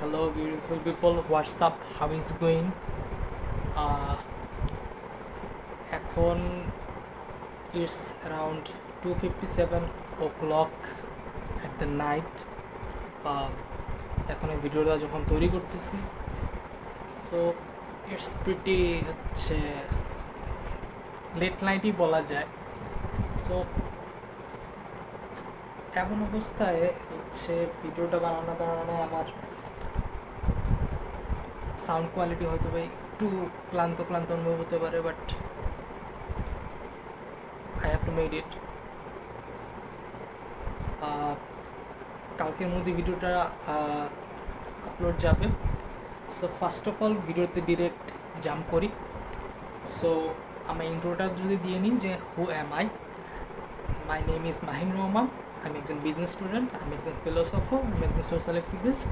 Hello, beautiful people. What's up? How is going? Uh, এখন it's around two fifty seven o'clock at the night এখন এই ভিডিওটা যখন তৈরি করতেছি সো ইটস প্রিটি হচ্ছে লেট নাইটই বলা যায় সো এমন অবস্থায় হচ্ছে ভিডিওটা বানানোর কারণে আমার সাউন্ড কোয়ালিটি হয়তো বা একটু ক্লান্ত ক্লান্ত অনুভব হতে পারে but I have to made it কালকের মধ্যে ভিডিওটা আপলোড যাবে। সো ফার্স্ট অফ অল ভিডিওতে ডিরেক্ট জাম্প করি। সো আমার ইন্ট্রোটা যদি দিয়ে নিই যে who am I my name is Mahin Rahman আমি একজন বিজনেস স্টুডেন্ট আমি একজন ফিলোসফার আমি একজন সোশ্যাল অ্যাক্টিভিস্ট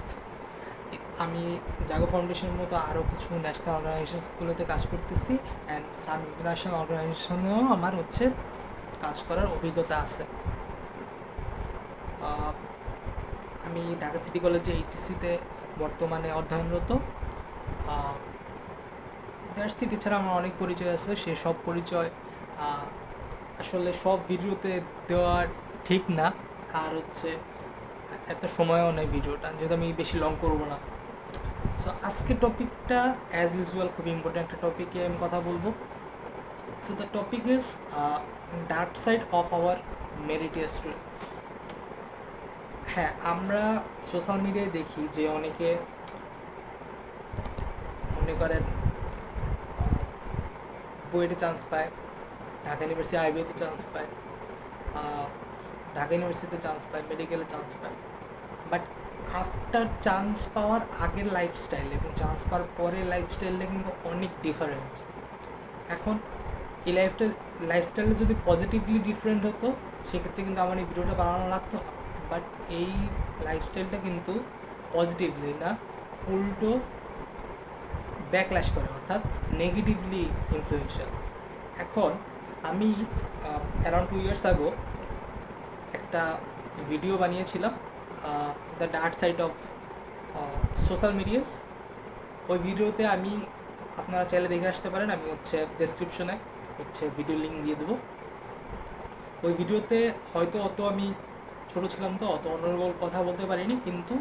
আমি জাগো ফাউন্ডেশনের মতো আরও কিছু ন্যাশনাল অর্গানাইজেশনসগুলোতে কাজ করতেছি অ্যান্ড সাম ইন্টারন্যাশনাল অর্গানাইজেশনেও আমার হচ্ছে কাজ করার অভিজ্ঞতা আছে। আমি ঢাকা সিটি কলেজে এইচএসিতে বর্তমানে অধ্যয়নরত। ইউনিভার্সিটি ছাড়া আমার অনেক পরিচয় আছে, সে সব পরিচয় আসলে সব ভিডিওতে দেওয়া ঠিক না। আর হচ্ছে এত সময়ও নেই ভিডিওটা, যেহেতু আমি বেশি লং করব না। সো আজকে টপিকটা অ্যাজ ইউজুয়াল খুব ইম্পর্টেন্ট একটা টপিকে আমি কথা বলব। So the topic is dark side of our meritorious students হ্যাঁ আমরা সোশ্যাল মিডিয়ায় দেখি যে অনেকে মনে করেন বুয়েটে চান্স পায়, ঢাকা ইউনিভার্সিটি আইবিএতে চান্স পায় ঢাকা ইউনিভার্সিটিতে চান্স পায় মেডিকেলে চান্স পায়। আফটার চান্স পাওয়ার আগের লাইফস্টাইল এবং চান্স পাওয়ার পরের লাইফস্টাইলটা কিন্তু অনেক ডিফারেন্ট এখন এই লাইফটা লাইফস্টাইলটা যদি পজিটিভলি ডিফারেন্ট হতো, সেক্ষেত্রে কিন্তু আমার এই ভিডিওটা বানানো লাগতো। বাট এই লাইফস্টাইলটা কিন্তু পজিটিভলি না, উল্টো ব্যাকল্যাশ করে, অর্থাৎ নেগেটিভলি ইনফ্লুয়েন্সিয়াল এখন আমি অ্যারাউন্ড টু ইয়ার্স আগো একটা ভিডিও বানিয়েছিলাম the dark side of social medias. ওই ভিডিওতে আমি, আপনারা চাইলে দেখে আসতে পারেন। আমি হচ্ছে ডেসক্রিপশনে হচ্ছে ভিডিও লিঙ্ক দিয়ে দেবো। ওই ভিডিওতে হয়তো অত আমি ছোটো ছিলাম তো, অত অনারেবল কথা বলতে পারিনি, কিন্তু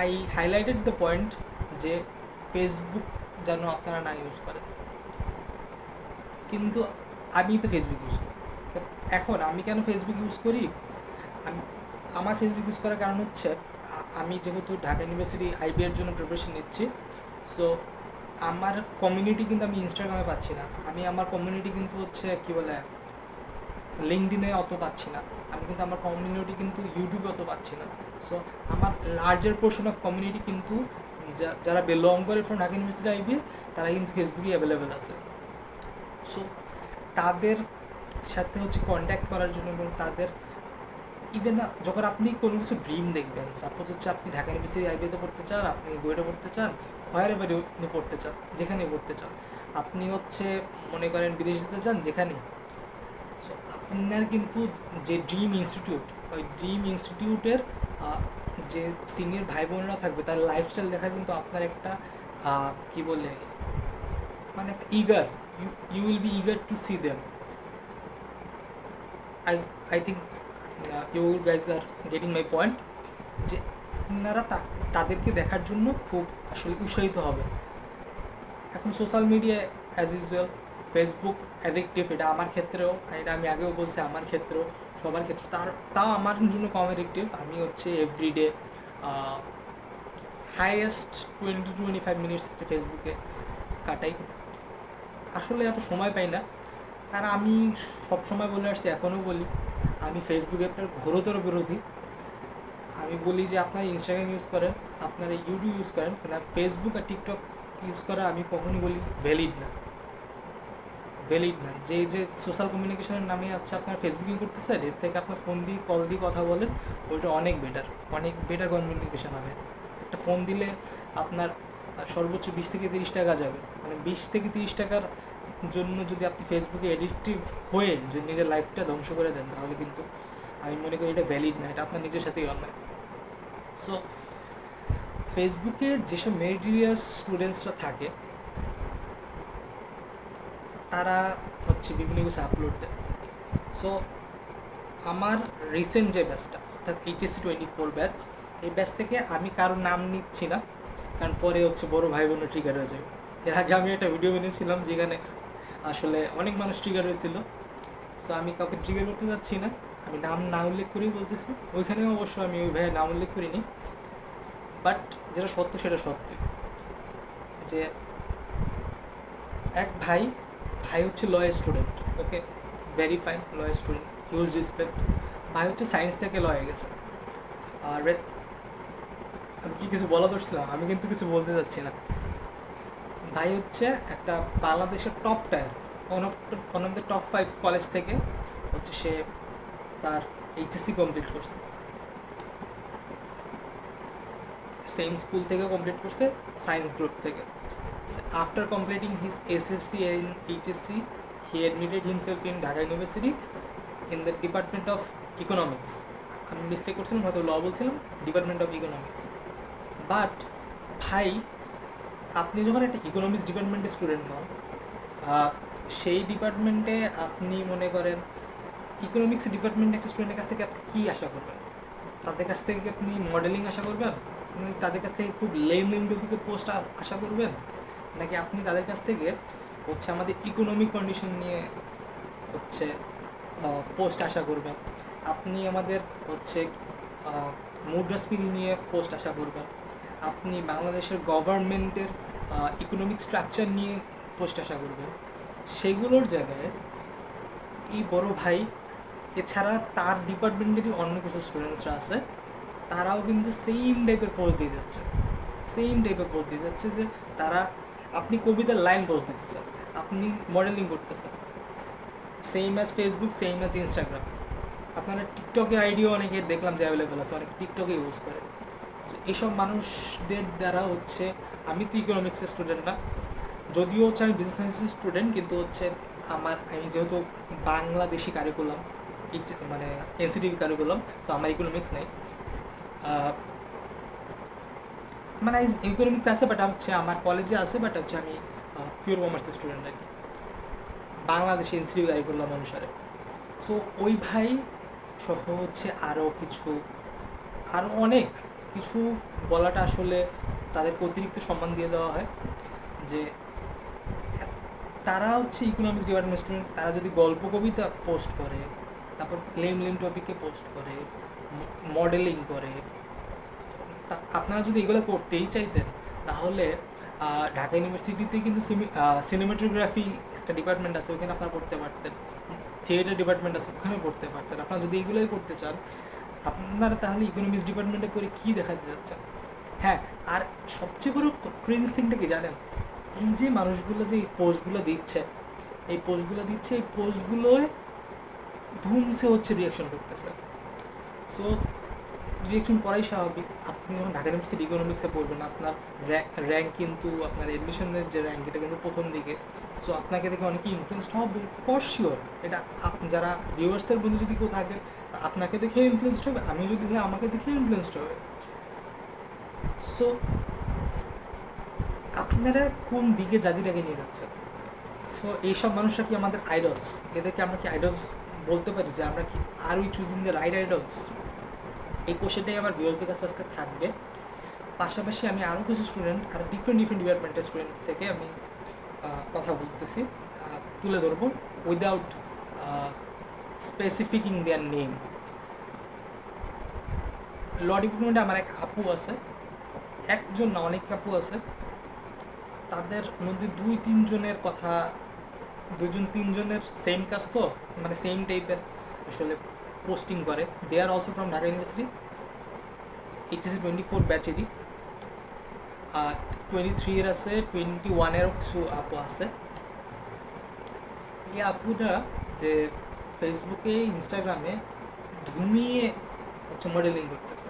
আই হাইলাইটেড দ্য পয়েন্ট যে ফেসবুক যেন আপনারা না ইউজ করেন। কিন্তু আমি তো ফেসবুক ইউজ করি। এখন আমি কেন ফেসবুক ইউজ করি? আমি আমার ফেসবুক ইউজ করার কারণ হচ্ছে, আমি যেহেতু ঢাকা ইউনিভার্সিটি আইবি এর জন্য প্রিপারেশন নিচ্ছি সো আমার কমিউনিটি কিন্তু আমি ইনস্টাগ্রামে পাচ্ছি না। আমি আমার কমিউনিটি কিন্তু হচ্ছে কী বলে লিঙ্কডিনে অত পাচ্ছি না। আমি কিন্তু আমার কমিউনিটি কিন্তু ইউটিউবে অত পাচ্ছি না। সো আমার লার্জার পোর্শন অফ কমিউনিটি কিন্তু যারা বিলং করে ফ্রম ঢাকা ইউনিভার্সিটি আইবি তারা কিন্তু ফেসবুকে অ্যাভেলেবেল আছে। সো তাদের সাথে হচ্ছে কন্ট্যাক্ট করার জন্য এবং তাদের ইভেন যখন আপনি কোনো কিছু ড্রিম দেখবেন সাপোজ হচ্ছে আপনি ঢাকা ইউনিভার্সিটি আইবিএতে পড়তে চান, আপনি বইটা পড়তে চান খয়ের বাড়ি পড়তে চান যেখানে পড়তে চান। আপনি হচ্ছে মনে করেন বিদেশ যেতে চান যেখানে সো আপনার কিন্তু যে ড্রিম ইনস্টিটিউট ওই ড্রিম ইনস্টিটিউটের যে সিনিয়র ভাই বোনেরা থাকবে, তার লাইফস্টাইল দেখা কিন্তু আপনার একটা কি বলে মানে eager you will be eager to see them I I think you guys are getting my point যে আপনারা তাদেরকে দেখার জন্য খুব আসলে উৎসাহিত হবে। এখন সোশ্যাল মিডিয়ায় অ্যাজ ইউজুয়াল ফেসবুক অ্যাডিকটিভ এটা আমার ক্ষেত্রেও, এটা আমি আগেও বলছি, আমার ক্ষেত্রেও, সবার ক্ষেত্রে। তার তাও আমার জন্য কম অ্যাডিকটিভ আমি হচ্ছে everyday highest twenty twenty five minutes হচ্ছে ফেসবুকে কাটাই। আসলে এত সময় পাই না। আর আমি সব সময় বলে আসছি, এখনও বলি আমি ফেসবুকে আপনার ঘোরতর বিরোধী। আমি বলি যে আপনারা ইনস্টাগ্রাম ইউজ করেন, আপনারা ইউটিউব ইউজ করেন ফেসবুক আর টিকটক ইউজ করা আমি কখনই বলি ভ্যালিড না। ভ্যালিড না। যে যে সোশ্যাল কমিউনিকেশনের নামে হচ্ছে আপনার ফেসবুকিং করতেছেন, এর থেকে আপনার ফোন দিয়ে কল দিয়ে কথা বলেন, ওইটা অনেক বেটার অনেক বেটার কমিউনিকেশন হবে। একটা ফোন দিলে আপনার সর্বোচ্চ বিশ থেকে তিরিশ টাকা যাবে। মানে বিশ থেকে তিরিশ টাকার জন্য যদি আপনি ফেসবুকে এডিক্টিভ হয়ে যদি নিজের লাইফটা ধ্বংস করে দেন, তাহলে কিন্তু আমি মনে করি এটা ভ্যালিড না, এটা আপনার নিজের সাথেই অন্যায় সো ফেসবুকের যেসব মেরিটিরিয়াস স্টুডেন্টসরা থাকে, তারা হচ্ছে বিভিন্ন কিছু আপলোড দেয়। সো আমার রিসেন্ট যে ব্যাচটা অর্থাৎ এইচএসসি টোয়েন্টি ফোর ব্যাচ এই ব্যাচ থেকে আমি কারোর নাম নিচ্ছি না, কারণ পরে হচ্ছে বড় ভাই বোনের ট্রিগার হয়ে যাবে। এর আগে আমি একটা ভিডিও বানিয়েছিলাম, যেখানে আসলে অনেক মানুষ ট্রিগার হয়েছিল। সো আমি কাউকে ট্রিগার করতে যাচ্ছি না। আমি নাম না উল্লেখ করেই বলতেছি। ওইখানেও অবশ্য আমি ওই ভাইয়ের নাম উল্লেখ করিনি। বাট যেটা সত্য, সেটা সত্য। যে এক ভাই ভাই হচ্ছে law student okay very fine law student huge respect ভাই হচ্ছে সায়েন্স থেকে লয়ে গেছে। আর আমি কি কিছু বলা ধরছিলাম আমি কিন্তু কিছু বলতে যাচ্ছি না। ভাই হচ্ছে একটা বাংলাদেশের top tier one of one of the top five college থেকে হচ্ছে সে তার এইচএসসি কমপ্লিট করছে। সেম স্কুল থেকে কমপ্লিট করছে সায়েন্স গ্রুপ থেকে। After completing his SSC and HSC he admitted himself in Dhaka university in the department of economics আমি mistake করছিলাম, হয়তো ল বলছিলাম ডিপার্টমেন্ট অফ ইকোনমিক্স বাট ভাই আপনি যখন একটা ইকোনমিক্স ডিপার্টমেন্টের স্টুডেন্ট হন সেই ডিপার্টমেন্টে আপনি মনে করেন ইকোনমিক্স ডিপার্টমেন্ট একটা স্টুডেন্টের কাছ থেকে আপনি কী আশা করবেন? তাদের কাছ থেকে আপনি মডেলিং আশা করবেন? তাদের কাছ থেকে খুব লেম লেম টপিকের পোস্ট আশা করবেন? নাকি আপনি তাদের কাছ থেকে হচ্ছে আমাদের ইকোনমিক কন্ডিশন নিয়ে হচ্ছে পোস্ট আশা করবেন? আপনি আমাদের হচ্ছে আহ, মুদ্রাস্ফীতি নিয়ে পোস্ট আশা করবেন? আপনি বাংলাদেশের গভর্নমেন্টের ইকোনমিক স্ট্রাকচার নিয়ে পোস্ট আশা করবেন। সেগুলোর জায়গায় এই বড় ভাই, এছাড়া তার ডিপার্টমেন্টেরই অন্য কিছু স্টুডেন্টসরা আছে, তারাও কিন্তু সেম টাইপের পোস্ট দিয়ে যাচ্ছে। সেম টাইপের পোস্ট দিয়ে যাচ্ছে যে তারা, আপনি কবিতার লাইন পোস্ট দিতেছেন, আপনি মডেলিং করতেছেন। Same as Facebook same as Instagram আপনারা টিকটকে আইডিও অনেকে দেখলাম যে অ্যাভেলেবেল আছে, অনেক টিকটকে ইউজ করে। এসব মানুষদের দ্বারা হচ্ছে আমি তো ইকোনমিক্সের স্টুডেন্ট না, যদিও হচ্ছে আমি বিজনেস স্টুডেন্ট কিন্তু হচ্ছে আমার, আমি যেহেতু বাংলাদেশি কারিকুলাম মানে এনসিটিভি কারিকুলাম সো আমার ইকোনমিক্স নেই। মানে ইকোনমিক্স আছে বাট হচ্ছে আমার কলেজে আছে বাট হচ্ছে আমি পিওর কমার্সের স্টুডেন্ট আর কি বাংলাদেশি এনসিটিভি কারিকুলাম অনুসারে। সো ওই ভাই সহ হচ্ছে আরও কিছু আরও অনেক কিছু বলাটা আসলে তাদেরকে অতিরিক্ত সম্মান দিয়ে দেওয়া হয়। যে, তারা হচ্ছে ইকোনমিক্স ডিপার্টমেন্ট স্টুডেন্ট তারা যদি গল্প কবিতা পোস্ট করে, তারপর লেম লেম টপিকে পোস্ট করে মডেলিং করে আপনারা যদি এগুলো করতেই চাইতেন, তাহলে ঢাকা ইউনিভার্সিটিতে কিন্তু সিনেমাটোগ্রাফি একটা ডিপার্টমেন্ট আছে, ওখানে আপনারা পড়তে পারতেন। থিয়েটার ডিপার্টমেন্ট আছে ওখানে পড়তে পারতেন। আপনারা যদি এগুলোই করতে চান আপনারা তাহলে ইকোনমিক্স ডিপার্টমেন্টে করে কী দেখাতে যাচ্ছেন? হ্যাঁ আর সবচেয়ে বড় ক্রেজ থিংটা কি জানেন? এই যে মানুষগুলো যে এই পোস্টগুলো দিচ্ছে, এই পোস্টগুলো দিচ্ছে, এই পোস্টগুলোয় ধুমসে হচ্ছে রিয়াকশন করতেছে। সো রিয়াকশন করাই স্বাভাবিক। আপনি যখন ঢাকা ইউনিভার্সিটি ইকোনমিক্সে পড়বেন, আপনার র্যাঙ্ক কিন্তু, আপনার এডমিশনের যে র্যাঙ্ক এটা কিন্তু প্রথম দিকে। সো আপনাকে দেখে অনেকে ইনফ্লুয়েসড হবে ফর শিওর এটা যারা ভিউয়ার্সের মধ্যে যদি কেউ থাকে আপনাকে দেখে ইনফ্লুয়েসড হবে, আমি যদি হই, আমাকে দেখে ইনফ্লুয়েসড হবে। সো আপনারা কোন দিকে জাতিটাকে নিয়ে যাচ্ছেন? সো এইসব মানুষরা কি আমাদের আইডলস এদেরকে আমরা কি আইডলস বলতে পারি? যে আমরা কি are we choosing the right idols এই কোশ্চেনটাই আমার ভিউয়ার্সদের কাছে আজকে থাকবে। পাশাপাশি আমি আরও কিছু স্টুডেন্ট আর ডিফারেন্ট ডিফারেন্ট ডিপার্টমেন্টের স্টুডেন্ট থেকে আমি কথা বলতেছি। তুলে ধরবো। উইদাউট স্পেসিফিকিং দেয়ার নেম ল ডিপার্টমেন্টে আমার এক আপু আছে। একজন না, অনেক আপু আছে। তাদের মধ্যে দুই, তিনজনের কথা দুজন তিনজনের সেম কাজ তো মানে সেম টাইপের আসলে পোস্টিং করে। They are also from Dhaka university HSC twenty four ব্যাচেরই আর টোয়েন্টি থ্রি এর আছে টোয়েন্টি ওয়ানেরও কিছু আপু আছে। এই আপুরা যে ফেসবুকে ইনস্টাগ্রামে ধুমিয়ে হচ্ছে মডেলিং করতেছে।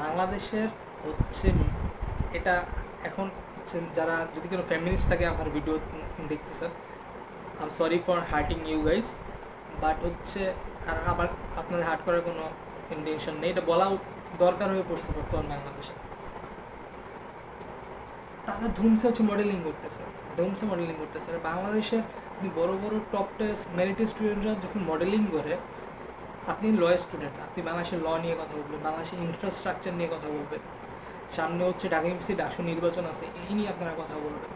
বাংলাদেশের হচ্ছে এটা এখন হচ্ছে যারা যদি কোনো ফ্যামিলিস থাকে আমার ভিডিও দেখতেছেন আম sorry for hurting you guys but হচ্ছে আর আবার আপনাদের হার্ট করার কোনো ইন্টেনশন নেই। এটা বলা দরকার হয়ে পড়ছে বর্তমান বাংলাদেশে। তারা ধুমসে হচ্ছে মডেলিং করতেছে, ধুমসে মডেলিং করতেছে। আর বাংলাদেশে আপনি বড় বড় টপ টেস্ট মেরিটেড স্টুডেন্টরা যখন মডেলিং করে, আপনি ল স্টুডেন্ট আপনি বাংলাদেশের ল নিয়ে কথা বলবেন, বাংলাদেশের ইনফ্রাস্ট্রাকচার নিয়ে কথা বলবেন। সামনে হচ্ছে ঢাকা ইউনিভার্সিটি ডাসু নির্বাচন আছে, এই নিয়ে আপনারা কথা বলবেন।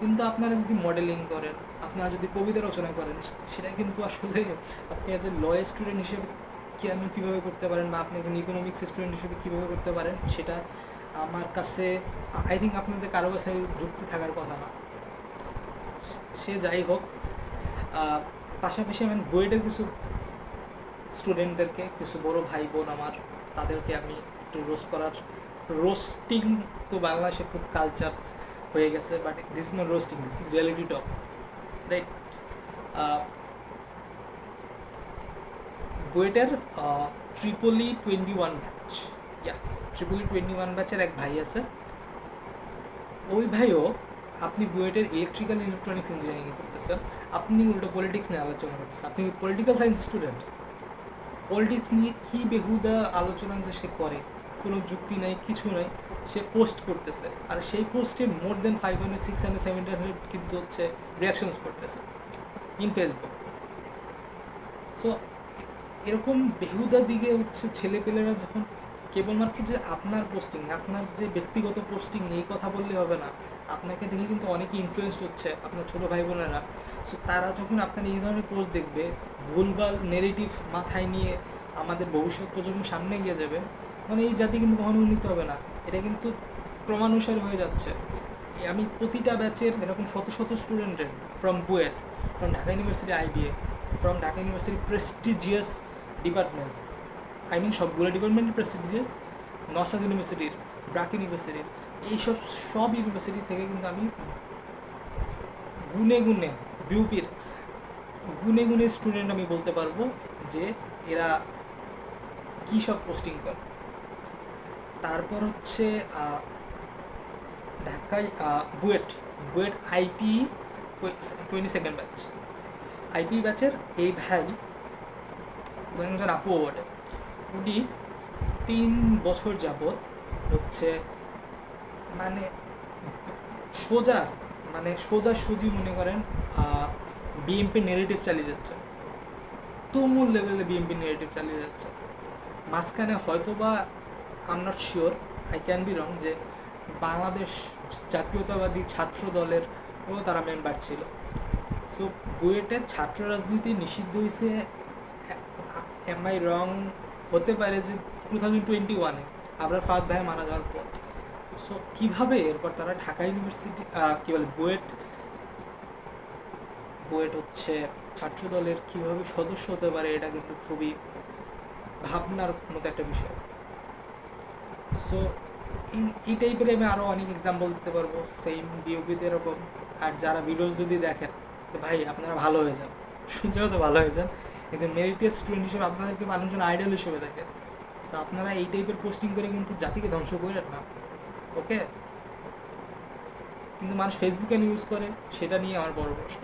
কিন্তু আপনারা যদি মডেলিং করেন, আপনারা যদি কবিতা রচনা করেন, সেটা কিন্তু আসলে আপনি অ্যাজ এ ল স্টুডেন্ট হিসেবে কেন কীভাবে করতে পারেন বা আপনি একজন ইকোনমিক্স স্টুডেন্ট হিসেবে কীভাবে করতে পারেন, সেটা আমার কাছে আই থিঙ্ক আপনাদের কারও কাছে যুক্তি থাকার কথা না। সে যাই হোক পাশাপাশি আমি বুয়েটের কিছু স্টুডেন্টদেরকে কিছু বড় ভাই বোন আমার, তাদেরকে আমি একটু রোস্ট করার রোস্টিং তো বাংলাদেশে খুব কালচার হয়ে গেছে but this not roasting this is reality talk right বুয়েটের triple E twenty one batch yeah triple E twenty one ব্যাচের এক ভাই আছে। ওই ভাইও আপনি বুয়েটের ইলেকট্রিক্যাল ইলেকট্রনিক্স ইঞ্জিনিয়ারিং করতেছেন আপনি উল্টো পলিটিক্স নিয়ে আলোচনা করতেছেন। আপনি পলিটিক্যাল সায়েন্স স্টুডেন্ট পলিটিক্স নিয়ে কী বেহুদা আলোচনা যে সে করে, কোনো যুক্তি নাই, কিছু নাই, সে পোস্ট করতেছে। আর সেই পোস্টে more than five hundred six hundred seventy hundred কিন্তু হচ্ছে রিয়াকশনস করতেছে ইন ফেসবুক সো এরকম বেহুদা দিকে হচ্ছে ছেলেপেলেরা যখন কেবলমাত্র যে আপনার পোস্টিং আপনার যে ব্যক্তিগত পোস্টিং এই কথা বললে হবে না, আপনাকে দেখে কিন্তু অনেকে ইনফ্লুয়েন্স হচ্ছে আপনার ছোটো ভাই বোনেরা। সো তারা যখন আপনার এই ধরনের পোস্ট দেখবে, ভুলভাল নেগেটিভ মাথায় নিয়ে আমাদের ভবিষ্যৎ প্রজন্ম সামনে গিয়ে যাবে মানে এই জাতি কিন্তু কখনো উন্নীত হবে না। এটা কিন্তু ক্রমানুসারে হয়ে যাচ্ছে। আমি প্রতিটা ব্যাচের এরকম শত শত স্টুডেন্টের from BUET from Dhaka university IBA from Dhaka university prestigious departments I mean সবগুলো ডিপার্টমেন্ট প্রেস্টিজিয়াস নসাদ ইউনিভার্সিটির ব্রাক ইউনিভার্সিটির এইসব সব ইউনিভার্সিটি থেকে কিন্তু আমি গুনে গুনে বিউপির গুনে গুনে স্টুডেন্ট আমি বলতে পারব যে এরা কী সব পোস্টিং করে। তারপর হচ্ছে ঢাকায় BUET BUET IP twenty second batch IP ব্যাচের এই ভাই একজন আপু বটে। উনি তিন বছর যাবৎ হচ্ছে মানে সোজা মানে সোজা সুজি মনে করেন বিএমপি নেগেটিভ চালিয়ে যাচ্ছে। তুমুল লেভেলে বিএমপি নেগেটিভ চালিয়ে যাচ্ছে। মাঝখানে হয়তো বা আম not sure I can be wrong যে বাংলাদেশ জাতীয়তাবাদী ছাত্র দলের ও তারা মেম্বার ছিল। সো বুয়েটের ছাত্র রাজনীতি নিষিদ্ধ হয়েছে এম আই রং হতে পারে যে টু থাউজেন্ড টোয়েন্টি ওয়ানে আপনার ফাদ ভাই মারা যাওয়ার পর। সো কীভাবে এরপর তারা ঢাকা ইউনিভার্সিটি কী বলে, বুয়েট বুয়েট হচ্ছে ছাত্র দলের কীভাবে সদস্য হতে পারে এটা কিন্তু খুবই ভাবনার মতো একটা বিষয়। সো এই টাইপের আমি আরও অনেক এক্সাম্পল দিতে পারব সেম বিওপিতে এরকম। আর যারা ভিডিওস যদি দেখেন ভাই আপনারা ভালো হয়ে যান, শুনছেও তো ভালো হয়ে যান একজন মেরিটিয়াস স্টুডেন্ট হিসেবে আপনাদেরকে মানুষজন আইডল হিসেবে দেখে। তো আপনারা এই টাইপের পোস্টিং করে কিন্তু জাতিকে ধ্বংস করেন না। ওকে কিন্তু মানুষ ফেসবুক ইউজ করে? সেটা নিয়ে আমার বড় প্রশ্ন।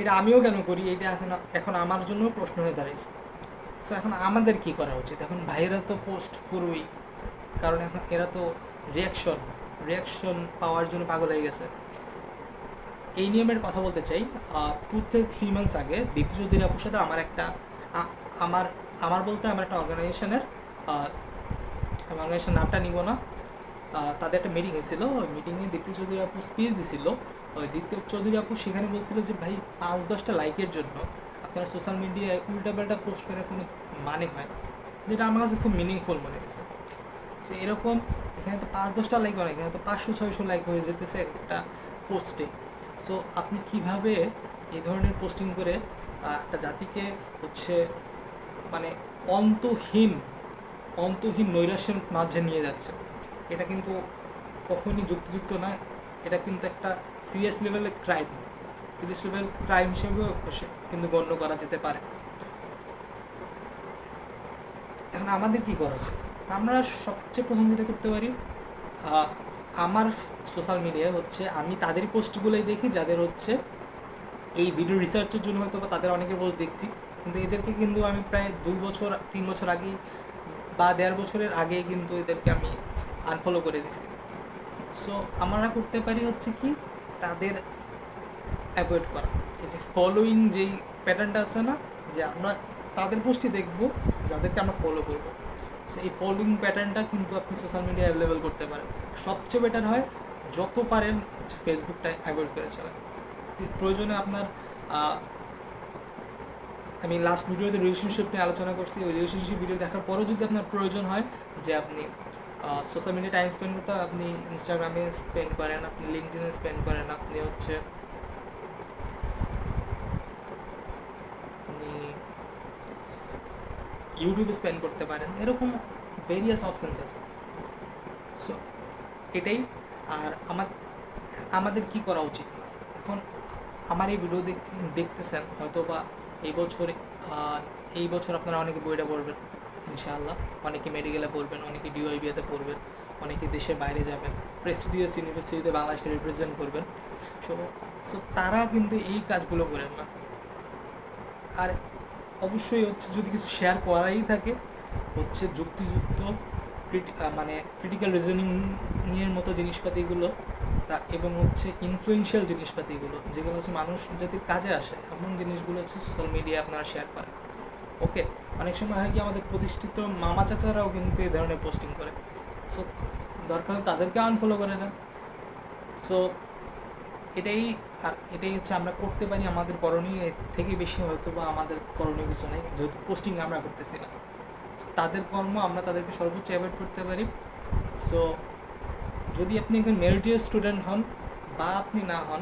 এটা আমিও কেন করি? এটা এখন এখন আমার জন্য প্রশ্ন হয়ে দাঁড়িয়েছে সো এখন আমাদের কি করা উচিত? এখন ভাইয়েরা তো পোস্ট করবেই। কারণ এখন এরা তো রিয়াকশন রিয়াকশন পাওয়ার জন্য পাগল হয়ে গেছে। এই নিয়মের কথা বলতে চাই। টু থেকে থ্রি মান্থস আগে দীপ্তি চৌধুরী সাথে আমার একটা আমার আমার বলতে আমার একটা অর্গানাইজেশনের অর্গানাইজেশন নামটা নিব না। তাদের একটা মিটিং হয়েছিল। ওই মিটিংয়ে দীপ্তি চৌধুরী আপু স্পিচ দিছিল। ওই দীপ্তি চৌধুরী আপু সেখানে বলছিল যে, ভাই, পাঁচ, দশটা লাইকের জন্য আপনারা সোশ্যাল মিডিয়ায় উল্টাপাল্টা পোস্ট করে কোনো মানে হয় না। যেটা আমার কাছে খুব মিনিংফুল মনে হয়েছে। সো এরকম এখানে তো পাঁচ, দশটা লাইক হয় এখানে তো পাঁচশো, ছয়শো লাইক হয়ে যেতেছে একটা পোস্টে সো আপনি কীভাবে এই ধরনের পোস্টিং করে একটা জাতিকে হচ্ছে মানে অন্তহীন অন্তহীন নৈরাশ্যের মাঝে নিয়ে যাচ্ছে? এটা কিন্তু কখনই যুক্তিযুক্ত নয়। এটা কিন্তু একটা সিরিয়াস লেভেলের ক্রাইম সিরিয়াস লেভেল ক্রাইম হিসেবেও কিন্তু গণ্য করা যেতে পারে। এখন আমাদের কি করা উচিত? আমরা সবচেয়ে প্রথম যেটা করতে পারি আমার সোশ্যাল মিডিয়ায় হচ্ছে, আমি তাদের পোস্টগুলোই দেখি যাদের হচ্ছে এই ভিডিও রিসার্চের জন্য হয়তো বা তাদের অনেকের পোস্ট দেখছি। কিন্তু এদেরকে কিন্তু আমি প্রায় দুই বছর, তিন বছর আগেই বা দেড় বছরের আগে কিন্তু এদেরকে আমি আনফলো করে দিছি। সো আমরা করতে পারি হচ্ছে কি, তাদের অ্যাভয়েড করা। এই যে ফলোয়িং যেই প্যাটার্নটা আছে না, যে আমরা তাদের পোস্টই দেখব, যাদেরকে আমরা ফলো করব। এই ফলোয়িং প্যাটার্নটা কিন্তু আপনি সোশ্যাল মিডিয়া অ্যাভেলেবেল করতে পারেন। সবচেয়ে বেটার হয় যত পারেন ফেসবুকটা অ্যাভয়েড করে চলেন প্রয়োজনে আপনার আমি লাস্ট ভিডিওতে রিলেশনশিপ নিয়ে আলোচনা করছি। ওই রিলেশনশিপ ভিডিও দেখার পরেও যদি আপনার প্রয়োজন হয় যে আপনি সোশ্যাল মিডিয়া টাইম স্পেন্ড করতে আপনি ইনস্টাগ্রামে স্পেন্ড করেন, আপনি লিঙ্কডিনে স্পেন্ড করেন, আপনি হচ্ছে আপনি ইউটিউবে স্পেন্ড করতে পারেন। এরকম ভেরিয়াস অপশানস আছে। সো এটাই। আর আমার, আমাদের কি করা উচিত? এখন আমার এই ভিডিও দেখ- দেখতেছেন হয়তো বা এই বছর এই বছর আপনারা অনেকে বইটা পড়বেন, ইনশাআল্লাহ। অনেকে মেডিকেলে পড়বেন, অনেকে ডিওআইবিএতে পড়বেন, অনেকে দেশের বাইরে যাবেন প্রেসিডিয়াস ইউনিভার্সিটিতে বাংলাদেশকে রিপ্রেজেন্ট করবেন। সো সো তারা কিন্তু এই কাজগুলো করেন না। আর অবশ্যই হচ্ছে যদি কিছু শেয়ার করাই থাকে, হচ্ছে যুক্তিযুক্ত মানে ক্রিটিক্যাল রিজনিংয়ের মতো জিনিসপাতিগুলো, তা এবং হচ্ছে ইনফ্লুয়েন্সিয়াল জিনিসপাতিগুলো, যেগুলো হচ্ছে মানুষ যাতে কাজে আসে, এমন জিনিসগুলো হচ্ছে সোশ্যাল মিডিয়ায় আপনারা শেয়ার করেন। ওকে অনেক সময় হয় কি আমাদের প্রতিষ্ঠিত মামা চাচারাও কিন্তু এই ধরনের পোস্টিং করে। সো দরকার হলে তাদেরকে আনফলো করে দেন। সো এটাই আর এটাই হচ্ছে আমরা করতে পারি, আমাদের করণীয় এর থেকে বেশি হয়তো বা আমাদের করণীয় কিছু নেই, যেহেতু পোস্টিং আমরা করতেছি না। তাদের কর্ম আমরা তাদেরকে সর্বোচ্চ অ্যাভয়েড করতে পারি। সো যদি আপনি একজন মেরিটিয়াস স্টুডেন্ট হন বা আপনি না হন,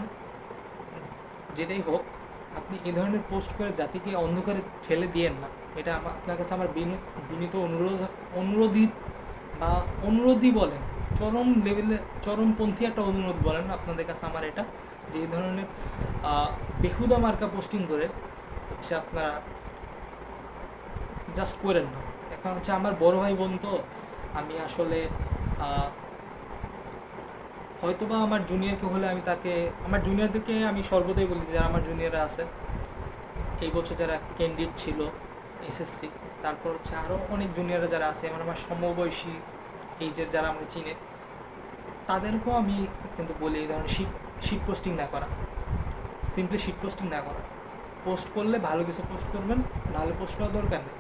যেটাই হোক, আপনি এই ধরনের পোস্ট করে জাতিকে অন্ধকারে ঠেলে দিয়েন না। এটা আপনার কাছে আমার বিনী- বিনীত অনুরোধ, অনুরোধই বা অনুরোধই বলেন। চরম লেভেলে চরমপন্থী একটা অনুরোধ বলেন আপনাদের কাছে আমার এটা। যে ধরনের বেহুদা মার্কা পোস্টিং করে হচ্ছে আপনারা জাস্ট করেন না। এখন হচ্ছে আমার বড় ভাই বোন তো, আমি আসলে হয়তোবা আমার জুনিয়রকে হলে আমি তাকে, আমার জুনিয়রদেরকে আমি সর্বদাই বলি যারা আমার জুনিয়ররা আছে, এই বছর যারা ক্যান্ডিডেট ছিল এসএসসি তারপর হচ্ছে আরও অনেক জুনিয়ররা যারা আছে মানে আমার সমবয়সী, এই যে যারা আমাকে চিনে, তাদেরকেও আমি কিন্তু বলি এই ধরনের শিট শিট পোস্টিং না করা। সিম্পলি শিট পোস্টিং না করা। পোস্ট করলে ভালো কিছু পোস্ট করবেন, নাহলে পোস্ট করার দরকার নেই।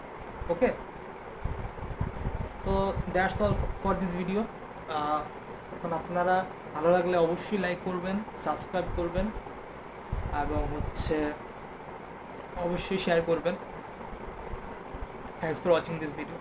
ওকে তো that's all for this video এখন আপনারা ভালো লাগলে অবশ্যই লাইক করবেন সাবস্ক্রাইব করবেন, এবং হচ্ছে অবশ্যই শেয়ার করবেন। Thanks for watching this video